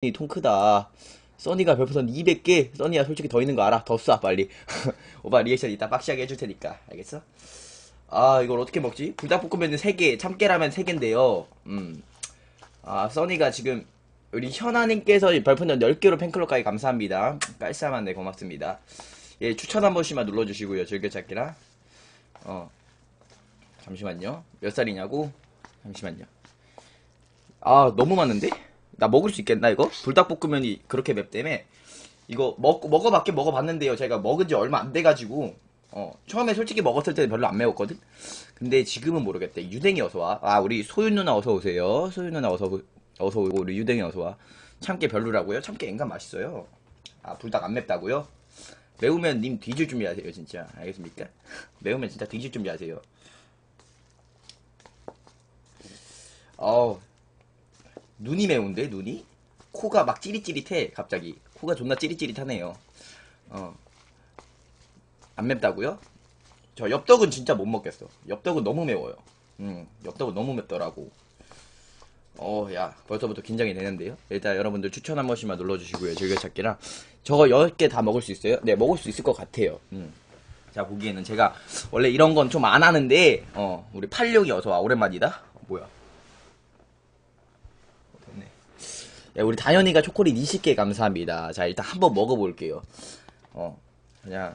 써니 통 크다. 써니가 별풍선 200개. 써니야 솔직히 더 있는 거 알아. 더 쏴 빨리. 오빠 리액션 이따 빡시하게 해줄 테니까. 알겠어? 아 이걸 어떻게 먹지? 불닭볶음면은 3개, 참깨라면 3개인데요. 음. 아 써니가 지금 우리 현아님께서 별풍선 10개로 팬클럽까지 감사합니다. 깔쌈한데 고맙습니다. 예 추천 한 번씩만 눌러주시고요. 즐겨찾기라. 어. 잠시만요. 몇 살이냐고? 잠시만요. 아 너무 많은데? 나 먹을 수 있겠나 이거? 불닭볶음면이 그렇게 맵다며 이거 먹, 먹어봤긴 먹어봤는데요 제가 먹은 지 얼마 안 돼가지고 어 처음에 솔직히 먹었을 때는 별로 안 매웠거든? 근데 지금은 모르겠다 유댕이 어서와 아 우리 소윤 누나 어서오세요 소윤 누나 어서 어서 오고 우리 유댕이 어서와 참깨 별로라고요? 참깨 앵간 맛있어요 아 불닭 안 맵다고요? 매우면 님 뒤질 준비하세요 진짜 알겠습니까? 매우면 진짜 뒤질 준비하세요 어우 눈이 매운데 눈이? 코가 막 찌릿찌릿해 갑자기. 코가 존나 찌릿찌릿하네요. 어. 안 맵다고요? 저 엽떡은 진짜 못 먹겠어. 엽떡은 너무 매워요. 음 엽떡은 너무 맵더라고. 어 야 벌써부터 긴장이 되는데요? 일단 여러분들 추천 한 번씩만 눌러주시고요 즐겨찾기랑. 저거 10개 다 먹을 수 있어요? 네 먹을 수 있을 것 같아요. 음. 자 보기에는 제가 원래 이런 건 좀 안 하는데 어 우리 86이 어서와. 오랜만이다? 어, 뭐야 됐네. 야, 우리 다현이가 초콜릿 20개 감사합니다. 자, 일단 한번 먹어볼게요. 어, 그냥,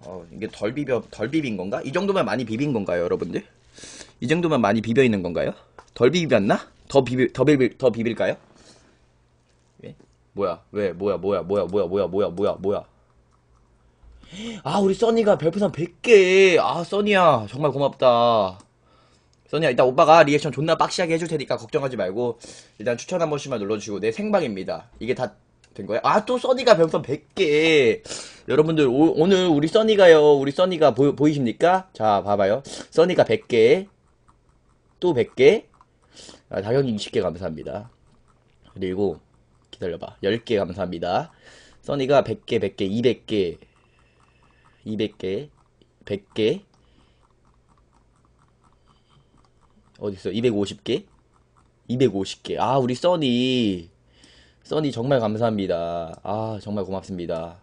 어, 이게 덜 비벼, 덜 비빈 건가? 이 정도면 많이 비빈 건가요, 여러분들? 이 정도면 많이 비벼 있는 건가요? 덜 비볐나? 더 비빌, 더 비빌, 더 비빌까요? 예? 뭐야, 왜, 뭐야, 뭐야, 뭐야, 뭐야, 뭐야, 뭐야, 뭐야, 뭐야. 아, 우리 써니가 별풍선 100개. 아, 써니야. 정말 고맙다. 써니야 이따 오빠가 리액션 존나 빡시하게 해줄 테니까 걱정하지 말고 일단 추천 한 번씩만 눌러주시고 내 생방입니다. 이게 다 된 거야? 아 또 써니가 별풍선 100개. 여러분들 오, 늘 우리 써니가요. 우리 써니가 보, 보이십니까? 자 봐봐요. 써니가 100개. 또 100개. 아, 당연히 20개 감사합니다. 그리고 기다려봐. 10개 감사합니다. 써니가 100개 100개 200개. 200개 100개 어딨어? 250개? 250개. 아, 우리 써니. 써니 정말 감사합니다. 아, 정말 고맙습니다.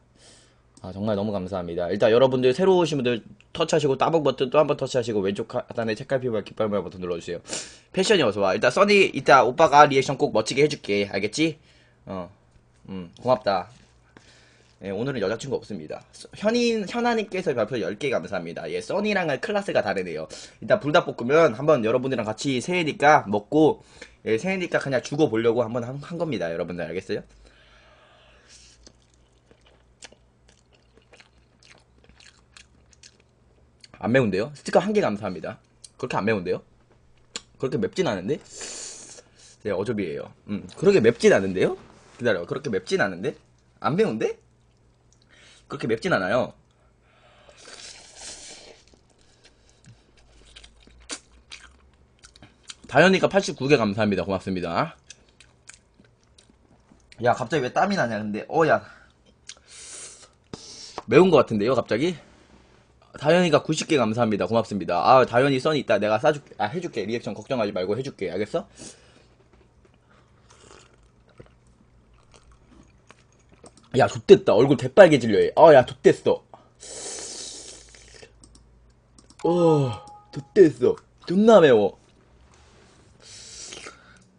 아, 정말 너무 감사합니다. 일단 여러분들 새로 오신 분들 터치하시고 따봉 버튼 또 한 번 터치하시고 왼쪽 하단에 책갈피와 깃발 모양 버튼 눌러주세요. 패션이 어서와. 일단 써니 이따 오빠가 리액션 꼭 멋지게 해줄게. 알겠지? 어. 음, 고맙다. 예, 오늘은 여자친구 없습니다. 현인, 현아님께서 발표 10개 감사합니다. 예, 써니랑은 클래스가 다르네요. 일단 불닭볶음면 한번 여러분들이랑 같이 새해니까 먹고, 예, 새해니까 그냥 주고 보려고 한번 한, 한 겁니다. 여러분들 알겠어요? 안 매운데요? 스티커 한 개 감사합니다. 그렇게 안 매운데요? 그렇게 맵진 않은데? 네, 어조비예요. 음, 그렇게 맵진 않은데요? 기다려. 그렇게 맵진 않은데? 안 매운데? 그렇게 맵진 않아요. 다현이가 89개 감사합니다. 고맙습니다. 야, 갑자기 왜 땀이 나냐, 근데. 어, 야. 매운 것 같은데요, 갑자기? 다현이가 90개 감사합니다. 고맙습니다. 아, 다현이 써니 있다. 내가 싸줄게. 아, 해줄게. 리액션 걱정하지 말고 해줄게. 알겠어? 야, 좆됐다. 얼굴 대빨개질려. 해. 아, 야, 좆됐어. 어, 좆됐어. 존나 매워.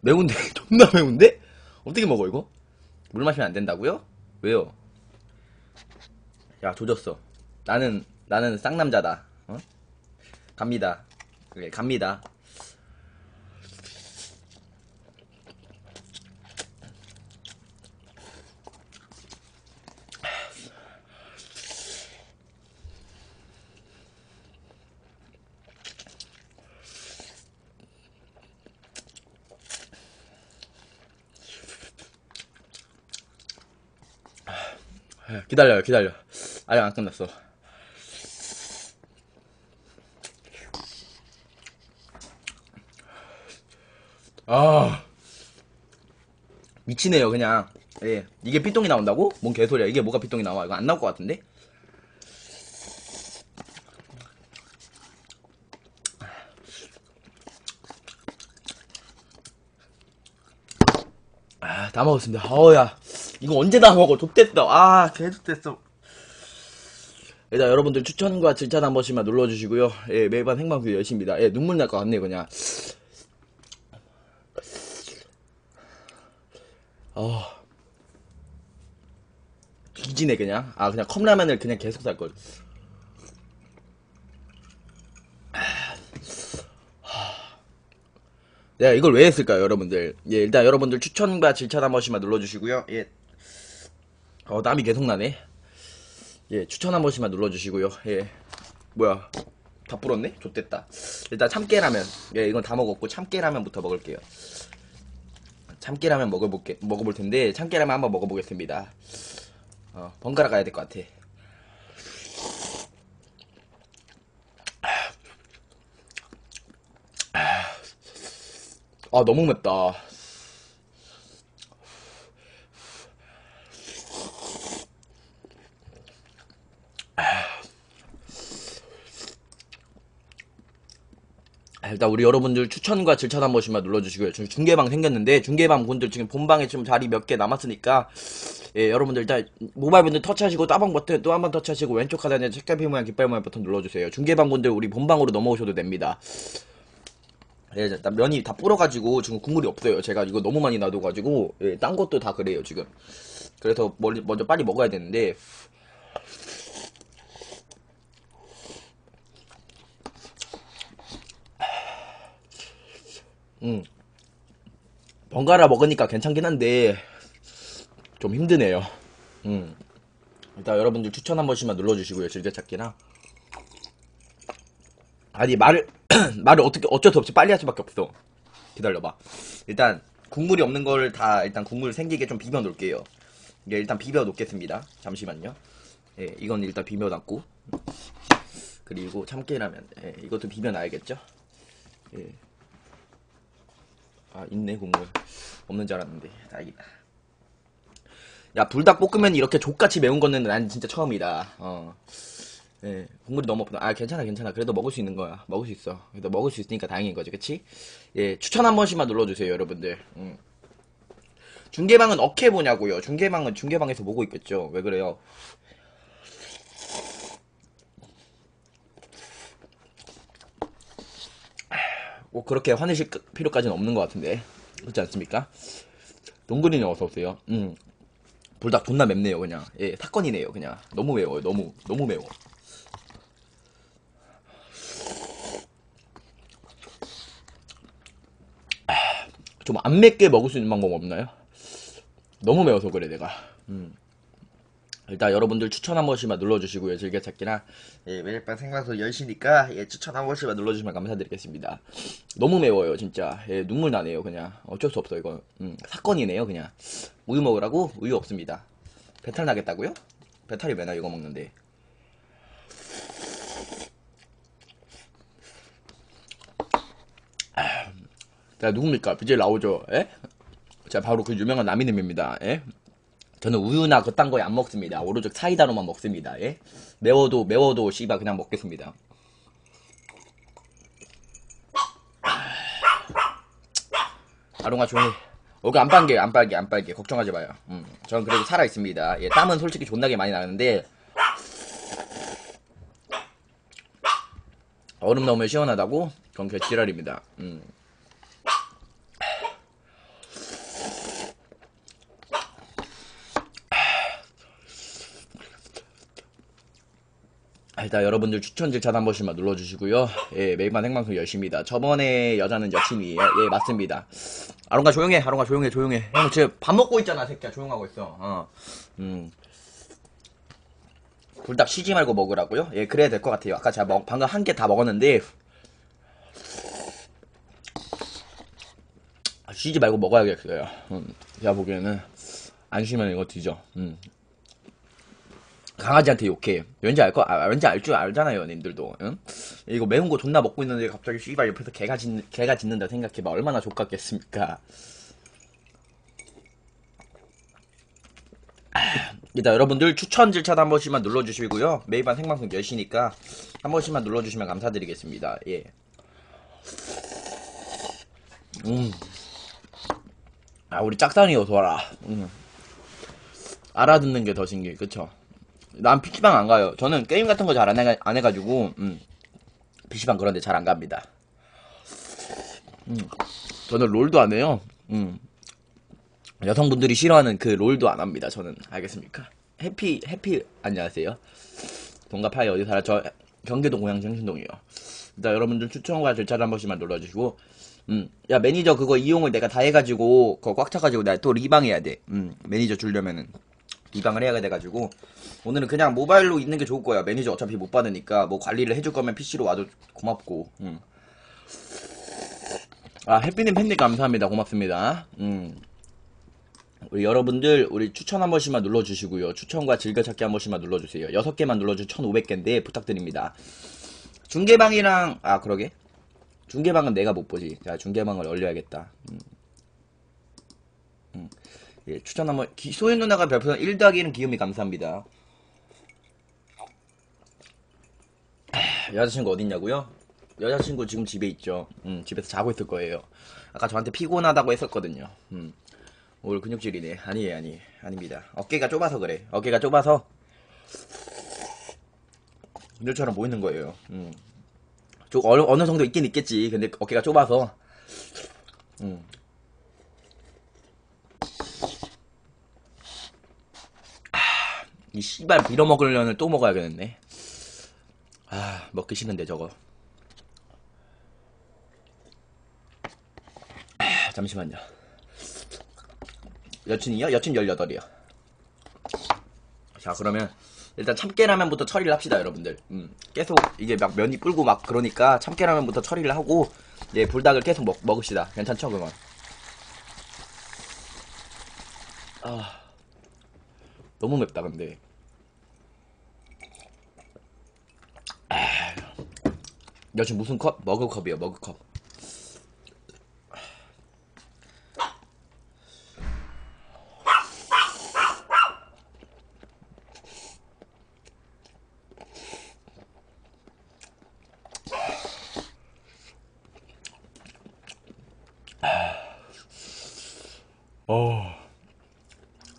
매운데? 존나 매운데? 어떻게 먹어, 이거? 물 마시면 안 된다고요? 왜요? 야, 조졌어. 나는, 나는 쌍남자다. 어? 갑니다. 그래, 갑니다. 기다려요, 기다려. 아직 안 끝났어. 아. 미치네요, 그냥. 예. 이게 피똥이 나온다고? 뭔 개소리야. 이게 뭐가 피똥이 나와? 이거 안 나올 것 같은데? 아, 다 먹었습니다. 어야 이거 언제 다 먹어? 좆됐다. 아 계속 됐어. 일단 여러분들 추천과 질찬 한 번씩만 눌러주시고요. 예, 매번 생방송 열심입니다. 예, 눈물 날 것 같네요, 그냥. 어. 뒤지네, 그냥. 아, 그냥 컵라면을 그냥 계속 살걸. 내가 이걸 왜 했을까요, 여러분들? 예, 일단 여러분들 추천과 질찬 한 번씩만 눌러주시고요. 예. 어, 땀이 계속 나네. 예, 추천 한 번씩만 눌러주시고요. 예. 뭐야. 다 불었네? 좋됐다. 일단 참깨라면. 예, 이건 다 먹었고, 참깨라면부터 먹을게요. 참깨라면 먹어볼게, 먹어볼 텐데, 참깨라면 한번 먹어보겠습니다. 어, 번갈아 가야 될 것 같아. 아, 너무 맵다. 일단 우리 여러분들 추천과 질천 한 번씩만 눌러주시고요. 지금 중계방 생겼는데 중계방 분들 지금 본방에 지금 자리 몇 개 남았으니까 예, 여러분들 일단 모바일 분들 터치하시고 따방 버튼 또 한 번 터치하시고 왼쪽 하단에 책갈피 모양 깃발 모양 버튼 눌러주세요. 중계방 분들 우리 본방으로 넘어오셔도 됩니다. 예, 일단 면이 다 불어가지고 지금 국물이 없어요. 제가 이거 너무 많이 놔둬가지고 예, 딴 것도 다 그래요 지금. 그래서 멀리, 먼저 빨리 먹어야 되는데 음. 번갈아 먹으니까 괜찮긴 한데 좀 힘드네요. 음. 일단 여러분들 추천 한 번씩만 눌러주시고요. 즐겨찾기나. 아니 말을 말을 어떻게 어쩔 수 없이 빨리 할 수밖에 없어. 기다려봐. 일단 국물이 없는 걸 다 일단 국물 생기게 좀 비벼 놓을게요. 예, 일단 비벼 놓겠습니다. 잠시만요. 예, 이건 일단 비벼 놨고 그리고 참깨라면 예, 이것도 비벼 놔야겠죠. 예. 아 있네 국물 없는 줄 알았는데 다행이다 야 불닭볶음면 이렇게 족같이 매운 거는 난 진짜 처음이다 어 예, 국물이 너무 없다. 아, 괜찮아, 괜찮아. 그래도 먹을 수 있는 거야. 먹을 수 있어. 그래도 먹을 수 있으니까 다행인 거지, 그치? 예, 추천 한 번씩만 눌러주세요, 여러분들. 음. 중계방은 어케 보냐고요. 중계방은 중계방에서 보고 있겠죠. 왜 그래요? 꼭 그렇게 화내실 필요까지는 없는 것 같은데 그렇지 않습니까? 동근이님 어서 오세요. 음 불닭 존나 맵네요 그냥. 예 사건이네요 그냥. 너무 매워요 너무 너무 매워. 좀 안 맵게 먹을 수 있는 방법 없나요? 너무 매워서 그래 내가. 음. 일단 여러분들 추천 한 번씩만 눌러주시고요. 즐겨찾기나 예, 매일 밤 생방송 10시니까 예, 추천 한 번씩만 눌러주시면 감사드리겠습니다. 너무 매워요 진짜. 예, 눈물 나네요 그냥. 어쩔 수 없어 이거. 음, 사건이네요 그냥. 우유 먹으라고 우유 없습니다. 배탈 나겠다고요? 배탈이 왜 나 이거 먹는데. 아, 자 누굽니까? BJ 나오죠? 예? 자 바로 그 유명한 남이님입니다. 예? 저는 우유나 그딴 거에 안 먹습니다. 오로지 사이다로만 먹습니다. 예? 매워도 매워도 씨바 그냥 먹겠습니다. 아롱아 조용히. 얼굴 안 빨개, 안 빨개, 안 빨개. 걱정하지 마요. 음, 저는 그래도 살아 있습니다. 예, 땀은 솔직히 존나게 많이 나는데 얼음 넣으면 시원하다고? 그건 개 지랄입니다. 음. 일단 여러분들 추천 질찬 한 번씩만 눌러주시고요. 예, 매일만 생방송 열심히다. 저번에 여자는 여친이에요. 예, 맞습니다. 아롱가 조용해, 아롱가 조용해, 조용해. 형 지금 밥 먹고 있잖아, 새끼야. 조용하고 있어. 어, 음. 불닭 쉬지 말고 먹으라고요? 예, 그래야 될 것 같아요. 아까 제가 먹- 방금 한 개 다 먹었는데 아, 쉬지 말고 먹어야겠어요. 음, 제가 보기에는 안 쉬면 이거 뒤져. 음. 강아지한테 욕해. 왠지 알 거, 아, 왠지 알 줄 알잖아요, 님들도. 응? 이거 매운 거 존나 먹고 있는데 갑자기 씨발 옆에서 개가 짖는, 개가 짖는다 생각해봐. 얼마나 족같겠습니까? 일단 여러분들 추천 질차도 한 번씩만 눌러주시고요. 매일 밤 생방송 10시니까 한 번씩만 눌러주시면 감사드리겠습니다. 예. 음. 아 우리 짝상이 어서 와라. 음. 알아듣는 게 더 신기해, 그쵸? 난 PC방 안 가요. 저는 게임 같은 거 잘 안 해가, 안 해가지고, 음. PC방 그런데 잘 안 갑니다. 음. 저는 롤도 안 해요. 음. 여성분들이 싫어하는 그 롤도 안 합니다. 저는 알겠습니까? 해피 해피 안녕하세요. 동갑하에 어디 살아? 저 경기도 고향 정신동이요. 일단 여러분들 추천과 절차를 한 번씩만 눌러주시고, 음, 야 매니저 그거 이용을 내가 다 해가지고 그거 꽉 차가지고 내가 또 리방해야 돼. 음, 매니저 주려면은 리방을 해야 돼가지고 오늘은 그냥 모바일로 있는 게 좋을 거야. 매니저 어차피 못 받으니까 뭐 관리를 해줄 거면 PC로 와도 고맙고. 음. 아 해피님 팬님 감사합니다. 고맙습니다. 음. 우리 여러분들 우리 추천 한 번씩만 눌러주시고요. 추천과 즐겨찾기 한 번씩만 눌러주세요. 여섯 개만 눌러주 1,500개인데 부탁드립니다. 중계방이랑 아 그러게 중계방은 내가 못 보지. 자 중계방을 얼려야겠다. 음. 음. 예, 추천 한번 기- 소연 누나가 별풍선 1 더하기 1은 기음이 감사합니다. 아, 여자친구 어딨냐고요? 여자친구 지금 집에 있죠. 음, 집에서 자고 있을 거예요. 아까 저한테 피곤하다고 했었거든요. 음. 오늘 근육질이네. 아니에요, 아니. 아닙니다. 어깨가 좁아서 그래. 어깨가 좁아서. 이들처럼 보이는 거예요. 음. 좀 어느, 어느 정도 있긴 있겠지. 근데 어깨가 좁아서. 음. 아, 이 씨발 빌어먹으려면 또 먹어야겠네. 아, 먹기 싫은데 저거. 아, 잠시만요. 여친이요? 여친 18이요. 자, 그러면 일단 참깨라면부터 처리를 합시다, 여러분들. 음, 계속 이게 막 면이 불고 막 그러니까 참깨라면부터 처리를 하고 예, 불닭을 계속 먹, 먹읍시다. 괜찮죠, 그건? 아, 너무 맵다, 근데. 여친 무슨 컵? 머그컵이요, 머그컵.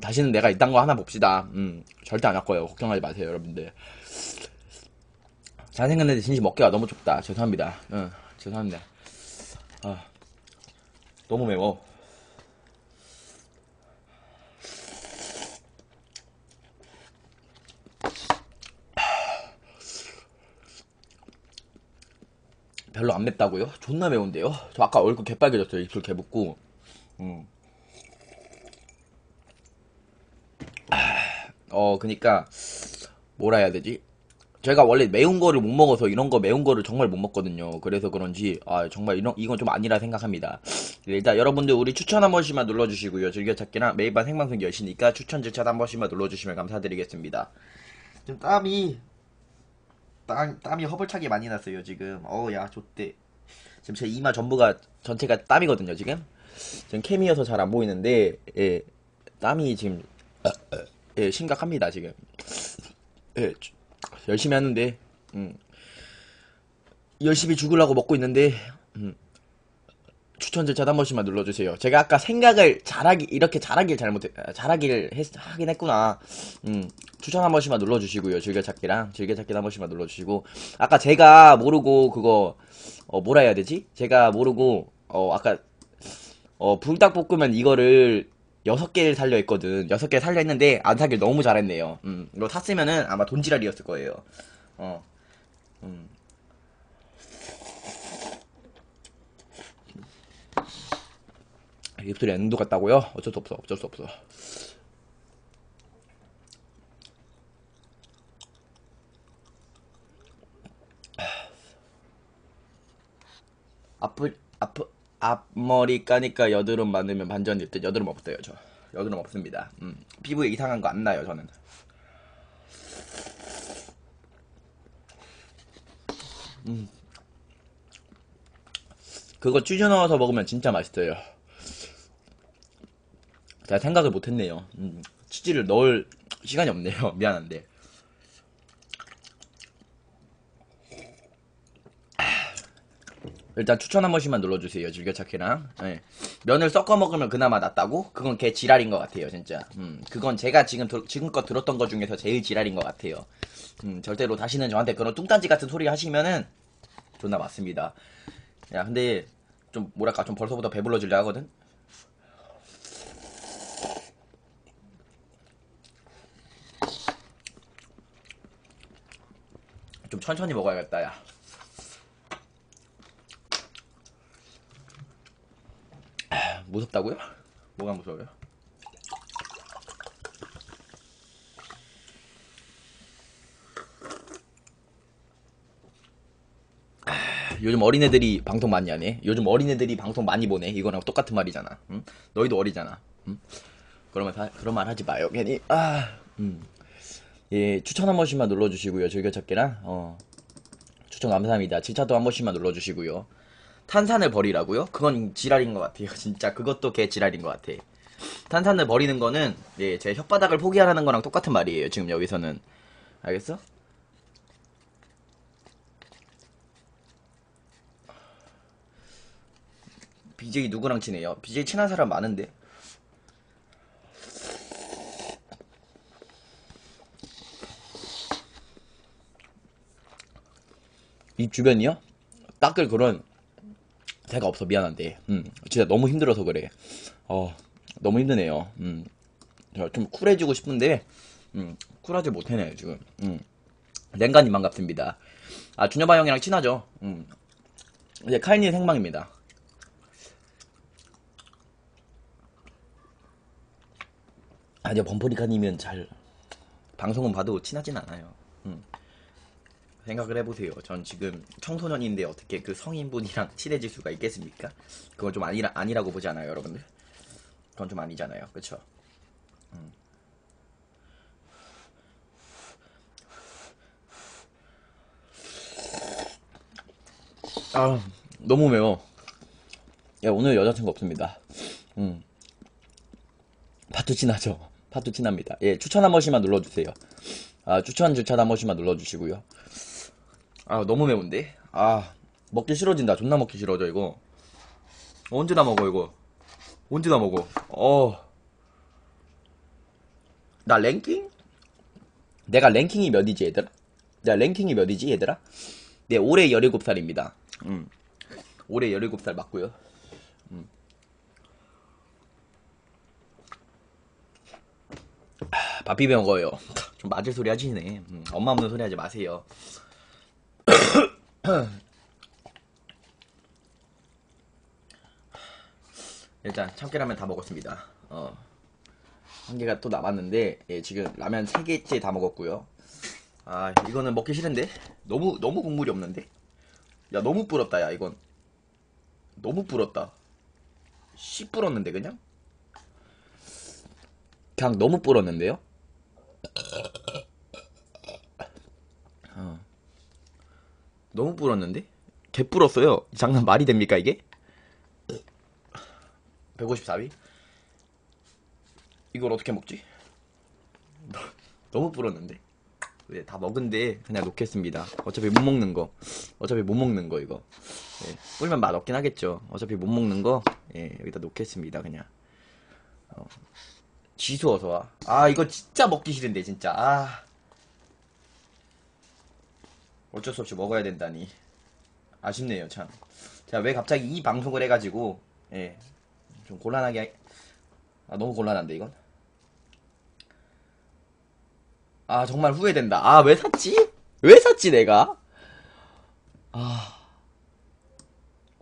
다시는 내가 이딴 거 하나 봅시다. 음, 절대 안 할 거예요. 걱정하지 마세요, 여러분들. 잘생겼는데 진심 먹기가 너무 좁다. 죄송합니다. 응, 죄송합니다. 아, 너무 매워. 별로 안 맵다고요? 존나 매운데요? 저 아까 얼굴 개빨개졌어요. 입술 개붓고. 음. 어, 그니까, 뭐라 해야 되지? 제가 원래 매운 거를 못 먹어서 이런 거 매운 거를 정말 못 먹거든요. 그래서 그런지, 아, 정말 이런, 이건 좀 아니라 생각합니다. 일단 여러분들 우리 추천 한 번씩만 눌러주시고요. 즐겨찾기랑 매일 밤 생방송 10시니까 추천 절차 한 번씩만 눌러주시면 감사드리겠습니다. 지금 땀이, 땀, 땀이 허벌차게 많이 났어요, 지금. 어우, 야, 좋대. 지금 제 이마 전부가, 전체가 땀이거든요, 지금. 지금 캠이어서 잘 안 보이는데, 예, 땀이 지금, 예, 심각합니다, 지금. 예, 주- 열심히 하는데, 음, 열심히 죽으려고 먹고 있는데, 음, 추천 절차 한 번씩만 눌러주세요. 제가 아까 생각을 잘하기, 이렇게 잘하길 잘못해, 아, 잘하길 했, 하긴 했구나. 음, 추천 한 번씩만 눌러주시고요. 즐겨찾기랑, 즐겨찾기 한 번씩만 눌러주시고. 아까 제가 모르고 그거, 어, 뭐라 해야 되지? 제가 모르고, 어, 아까, 어, 불닭볶음면 이거를 여섯 개를 살려 했거든. 여섯 개 살려 했는데 안 사길 너무 잘했네요. 음, 이거 샀으면은 아마 돈지랄이었을 거예요. 어, 음. 입술에 엔도 같다고요? 어쩔 수 없어, 어쩔 수 없어. 앞을 앞 앞머리 까니까 여드름 많으면 반전 일듯. 여드름 없어요 저. 여드름 없습니다. 음, 피부에 이상한 거 안 나요 저는. 음. 그거 쭈져 넣어서 먹으면 진짜 맛있어요. 제가 생각을 못했네요. 음, 치즈를 넣을 시간이 없네요. 미안한데 일단 추천 한 번씩만 눌러주세요. 즐겨찾기랑. 네. 면을 섞어 먹으면 그나마 낫다고? 그건 개 지랄인 것 같아요, 진짜. 음, 그건 제가 지금 들- 지금껏 들었던 것 중에서 제일 지랄인 것 같아요. 음, 절대로 다시는 저한테 그런 뚱딴지 같은 소리 하시면은 존나 맞습니다. 야, 근데 좀 뭐랄까 좀 벌써부터 배불러지려 하거든. 좀 천천히 먹어야겠다, 야. 무섭다고요? 뭐가 무서워요? 아, 요즘 어린애들이 방송 많이 하네. 요즘 어린애들이 방송 많이 보네. 이거랑 똑같은 말이잖아. 응? 너희도 어리잖아. 응? 그러면 사- 그런 말 하지 마요. 괜히 아, 음. 예, 추천 한 번씩만 눌러주시고요. 즐겨찾기랑 어, 추천 감사합니다. 질차도 한 번씩만 눌러주시고요. 탄산을 버리라고요? 그건 지랄인 것 같아요. 진짜 그것도 개 지랄인 것 같아. 탄산을 버리는 거는 예, 제 혓바닥을 포기하라는 거랑 똑같은 말이에요. 지금 여기서는 알겠어? BJ 누구랑 친해요? BJ 친한 사람 많은데. 이 주변이요? 닦을 그런 데가 없어. 미안한데. 음. 진짜 너무 힘들어서 그래. 어 너무 힘드네요. 음좀 쿨해지고 싶은데 음 쿨하지 못해네요 지금. 음. 냉간님 반갑습니다. 아 준여바 형이랑 친하죠? 음. 이제 카이니 생방입니다. 아니요 범퍼리카님은 잘 방송은 봐도 친하진 않아요. 음. 생각을 해보세요. 전 지금 청소년인데 어떻게 그 성인분이랑 친해질 수가 있겠습니까? 그건 좀 아니라, 아니라고 보지 않아요, 여러분들? 그건 좀 아니잖아요. 그쵸? 음. 아, 너무 매워. 야, 오늘 여자친구 없습니다. 음. 파투 친하죠? 파투 친합니다. 예, 추천 한 번씩만 눌러주세요. 아, 추천 주차 한 번씩만 눌러주시고요. 아 너무 매운데? 아 먹기 싫어진다 존나 먹기 싫어져 이거 언제 다 먹어 이거 언제 다 먹어 어나 랭킹? 내가 랭킹이 몇이지 얘들아? 내가 랭킹이 몇이지 얘들아? 네 올해 17살입니다 음. 올해 17살 맞고요 음. 아, 밥 비벼 먹어요 좀 맞을 소리 하시네 음, 엄마 없는 소리 하지 마세요 일단 참깨라면 다 먹었습니다. 어. 한 개가 또 남았는데 예, 지금 라면 세 개째 다 먹었고요. 아 이거는 먹기 싫은데 너무 너무 국물이 없는데 야 너무 불었다 야 이건 너무 불었다. 씨 불었는데 그냥 그냥 너무 불었는데요. 너무 불었는데? 개 불었어요. 장난 말이 됩니까 이게? 154위? 이걸 어떻게 먹지? 너무 불었는데? 왜다 먹은데 그냥 놓겠습니다. 어차피 못 먹는 거. 어차피 못 먹는 거 이거. 예, 불면 맛 없긴 하겠죠. 어차피 못 먹는 거 예, 여기다 놓겠습니다 그냥. 어. 지수 어서 와. 아 이거 진짜 먹기 싫은데 진짜. 아. 어쩔 수 없이 먹어야 된다니. 아쉽네요 참. 제가 왜 갑자기 이 방송을 해가지고 예. 좀 곤란하게 하- 아 너무 곤란한데 이건? 아 정말 후회된다. 아 왜 샀지? 왜 샀지 내가? 아.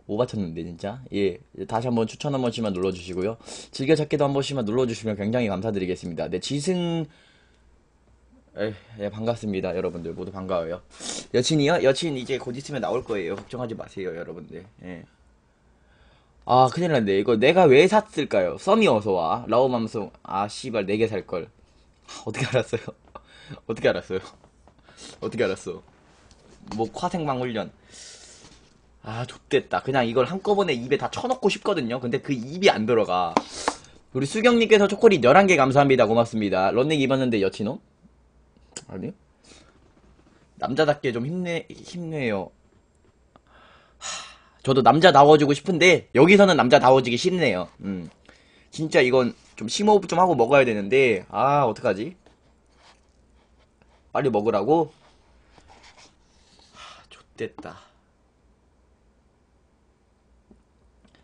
오바쳤는데 진짜? 예. 다시 한번 추천 한 번씩만 눌러주시고요. 즐겨찾기도 한 번씩만 눌러주시면 굉장히 감사드리겠습니다. 네 지승 에, 예, 반갑습니다. 여러분들 모두 반가워요. 여친이요? 여친 이제 곧 있으면 나올 거예요. 걱정하지 마세요, 여러분들. 예. 아, 큰일 났네. 이거 내가 왜 샀을까요? 썸이 어서 와. 라오맘송. 아, 씨발, 4개 살 걸. 어떻게 알았어요? 어떻게 알았어요? 어떻게 알았어? 뭐, 화생방 훈련. 아, 좋겠다. 그냥 이걸 한꺼번에 입에 다 쳐넣고 싶거든요. 근데 그 입이 안 들어가. 우리 수경님께서 초콜릿 11개 감사합니다. 고맙습니다. 런닝 입었는데 여친호? 아니요? 남자답게 좀 힘내, 힘내요. 하, 저도 남자다워지고 싶은데 여기서는 남자다워지기 싫네요. 음. 진짜 이건 좀 심호흡 좀 하고 먹어야 되는데 아 어떡하지? 빨리 먹으라고? 하, 좆됐다.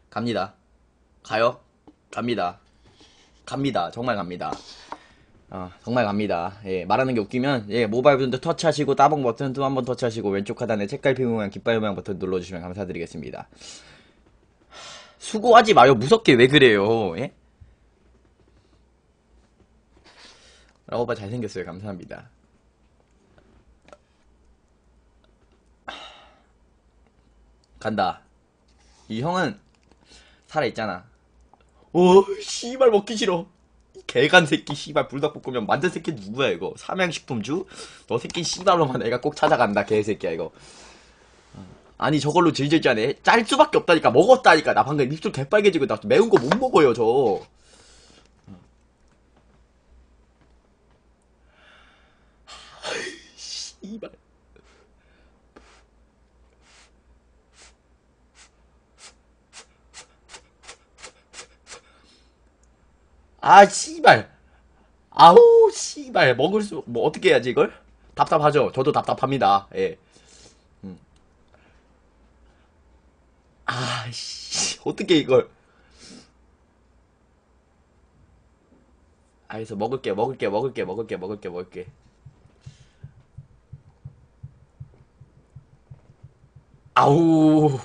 갑니다. 가요? 갑니다. 갑니다. 정말 갑니다. 아, 정말 갑니다. 예, 말하는 게 웃기면, 예, 모바일 버튼도 터치하시고, 따봉 버튼도 한번 터치하시고, 왼쪽 하단에 책갈피 모양, 깃발 모양 버튼 눌러주시면 감사드리겠습니다. 수고하지 마요. 무섭게 왜 그래요? 예? 라오바 잘생겼어요. 감사합니다. 간다. 이 형은 살아있잖아. 오, 씨발 먹기 싫어. 이 개간 새끼 씨발 불닭볶음면 만든 새끼 누구야 이거? 삼양식품주? 너 새끼 씨발로만 내가 꼭 찾아간다 개새끼야 이거. 아니 저걸로 질질 짜네. 짤 수밖에 없다니까 먹었다니까 나 방금 입술 개빨개지고 나 매운 거 못 먹어요 저. 씨발. 아 씨발. 아우 씨발 먹을 수 뭐 어떻게 해야지 이걸? 답답하죠. 저도 답답합니다. 예. 음. 아 씨 어떻게 이걸? 알겠어 먹을게 먹을게 먹을게 먹을게 먹을게 먹을게. 아우.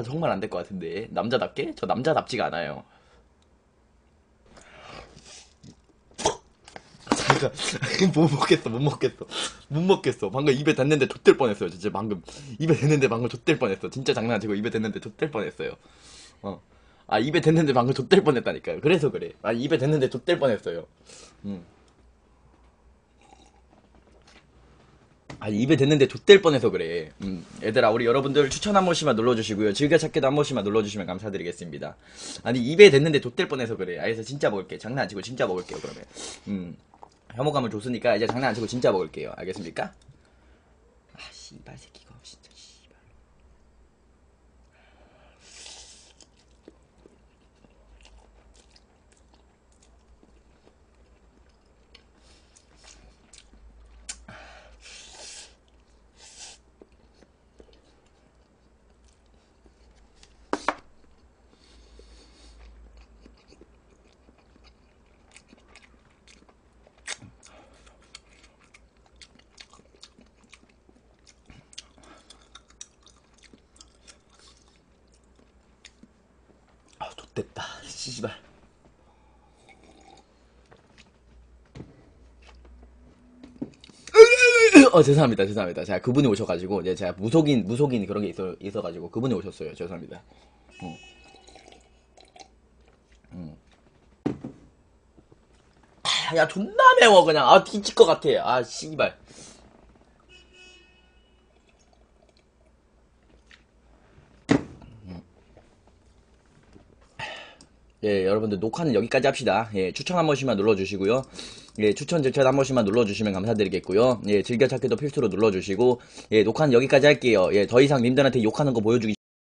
아 정말 안 될 것 같은데. 남자답게? 저 남자답지가 않아요. 잠깐. 못 먹겠어 못 먹겠어. 못 먹겠어. 방금 입에 댔는데 좆될 뻔했어요 진짜 방금. 입에 댔는데 방금 좆될 뻔했어. 진짜 장난 아니고 입에 댔는데 좆될 뻔했어요. 어 아 입에 댔는데 방금 좆될 뻔했다니까요. 그래서 그래. 아 입에 댔는데 좆될 뻔했어요. 음. 아 입에 댔는데 좆될 뻔해서 그래. 음 얘들아 우리 여러분들 추천 한 번씩만 눌러주시고요. 즐겨찾기도 한 번씩만 눌러주시면 감사드리겠습니다. 아니 입에 댔는데 좆될 뻔해서 그래. 알겠어 진짜 먹을게. 장난 안 치고 진짜 먹을게요 그러면. 음 혐오감을 줬으니까 이제 장난 안 치고 진짜 먹을게요. 알겠습니까? 아 씨발 새끼 됐다. 씨발. 어 죄송합니다. 죄송합니다. 제가 그분이 오셔가지고 이제 제가 무속인 무속인 그런 게 있어 있어가지고 그분이 오셨어요. 죄송합니다. 어. 음. 아, 야 존나 매워 그냥. 아 뒤질 것 같아. 아 씨발 예, 여러분들 녹화는 여기까지 합시다. 예, 추천 한 번씩만 눌러주시고요. 예, 추천, 제천 한 번씩만 눌러주시면 감사드리겠고요. 예, 즐겨찾기도 필수로 눌러주시고, 예, 녹화는 여기까지 할게요. 예, 더 이상 님들한테 욕하는 거 보여주기